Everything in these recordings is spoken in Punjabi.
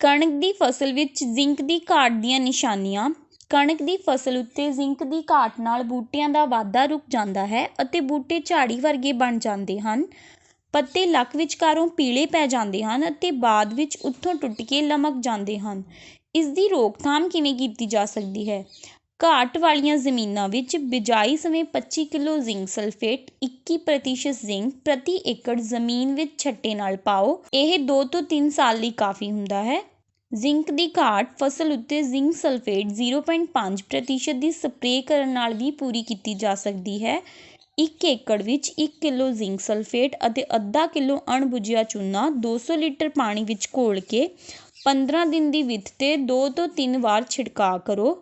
ਕਣਕ ਦੀ ਫਸਲ ਵਿੱਚ ਜ਼ਿੰਕ ਦੀ ਘਾਟ ਦੀਆਂ ਨਿਸ਼ਾਨੀਆਂ। ਕਣਕ ਦੀ ਫਸਲ ਉੱਤੇ ਜ਼ਿੰਕ ਦੀ ਘਾਟ ਨਾਲ ਬੂਟਿਆਂ ਦਾ ਵਾਧਾ ਰੁਕ ਜਾਂਦਾ ਹੈ ਅਤੇ ਬੂਟੇ ਝਾੜੀ ਵਰਗੇ ਬਣ ਜਾਂਦੇ ਹਨ। ਪੱਤੇ ਲੱਕ ਵਿਚਕਾਰੋਂ ਪੀਲੇ ਪੈ ਜਾਂਦੇ ਹਨ ਅਤੇ ਬਾਅਦ ਵਿੱਚ ਉੱਥੋਂ ਟੁੱਟ ਕੇ ਲਮਕ ਜਾਂਦੇ ਹਨ। ਇਸ ਦੀ ਰੋਕਥਾਮ ਕਿਵੇਂ ਕੀਤੀ ਜਾ ਸਕਦੀ ਹੈ? ਘਾਟ ਵਾਲੀਆਂ ਜ਼ਮੀਨਾਂ ਵਿੱਚ ਬਿਜਾਈ ਸਮੇਂ ਪੱਚੀ ਕਿਲੋ ਜ਼ਿੰਕ ਸਲਫੇਟ, ਇੱਕੀ ਪ੍ਰਤੀਸ਼ਤ ਜ਼ਿੰਕ ਪ੍ਰਤੀ ਏਕੜ ਜ਼ਮੀਨ ਵਿੱਚ ਛੱਟੇ ਨਾਲ ਪਾਓ। ਇਹ ਦੋ ਤੋਂ ਤਿੰਨ ਸਾਲ ਲਈ ਕਾਫੀ ਹੁੰਦਾ ਹੈ। ਜ਼ਿੰਕ ਦੀ ਘਾਟ ਫਸਲ ਉੱਤੇ ਜ਼ਿੰਕ ਸਲਫੇਟ ਜ਼ੀਰੋ ਪੁਆਇੰਟ ਪੰਜ ਪ੍ਰਤੀਸ਼ਤ ਦੀ ਸਪਰੇਅ ਕਰਨ ਨਾਲ ਵੀ ਪੂਰੀ ਕੀਤੀ ਜਾ ਸਕਦੀ ਹੈ। ਇੱਕ ਏਕੜ ਵਿੱਚ ਇੱਕ ਕਿਲੋ ਜ਼ਿੰਕ ਸਲਫੇਟ ਅਤੇ ਅੱਧਾ ਕਿਲੋ ਅਣਬੁਝਿਆ ਚੂਨਾ ਦੋ ਸੌ ਲੀਟਰ ਪਾਣੀ ਵਿੱਚ ਘੋਲ ਕੇ ਪੰਦਰਾਂ ਦਿਨ ਦੀ ਵਿੱਥ 'ਤੇ ਦੋ ਤੋਂ ਤਿੰਨ ਵਾਰ ਛਿੜਕਾਅ ਕਰੋ।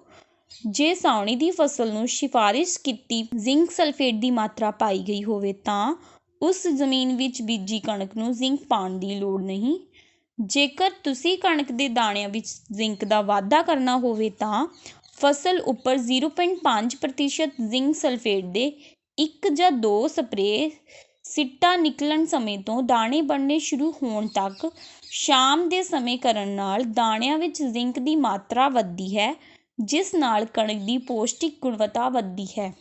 ਜੇ ਸਾਉਣੀ ਦੀ ਫਸਲ ਨੂੰ ਸਿਫਾਰਸ਼ ਕੀਤੀ ਜ਼ਿੰਕ ਸਲਫੇਟ ਦੀ ਮਾਤਰਾ ਪਾਈ ਗਈ ਹੋਵੇ ਤਾਂ ਉਸ ਜ਼ਮੀਨ ਵਿੱਚ ਬੀਜੀ ਕਣਕ ਨੂੰ ਜ਼ਿੰਕ ਪਾਉਣ ਦੀ ਲੋੜ ਨਹੀਂ। ਜੇਕਰ ਤੁਸੀਂ ਕਣਕ ਦੇ ਦਾਣਿਆਂ ਵਿੱਚ ਜ਼ਿੰਕ ਦਾ ਵਾਧਾ ਕਰਨਾ ਹੋਵੇ ਤਾਂ ਫਸਲ ਉੱਪਰ ਜ਼ੀਰੋ ਪੁਆਇੰਟ ਪੰਜ ਪ੍ਰਤੀਸ਼ਤ ਜ਼ਿੰਕ ਸਲਫੇਟ ਦੇ ਇੱਕ ਜਾਂ ਦੋ ਸਪਰੇਅ ਸਿੱਟਾ ਨਿਕਲਣ ਸਮੇਂ ਤੋਂ ਦਾਣੇ ਬਣਨੇ ਸ਼ੁਰੂ ਹੋਣ ਤੱਕ ਸ਼ਾਮ ਦੇ ਸਮੇਂ ਕਰਨ ਨਾਲ ਦਾਣਿਆਂ ਵਿੱਚ ਜ਼ਿੰਕ ਦੀ ਮਾਤਰਾ ਵੱਧਦੀ ਹੈ। ਜਿਸ ਨਾਲ ਕਣਕ ਦੀ ਪੌਸ਼ਟਿਕ ਗੁਣਵੱਤਾ ਵੱਧਦੀ ਹੈ।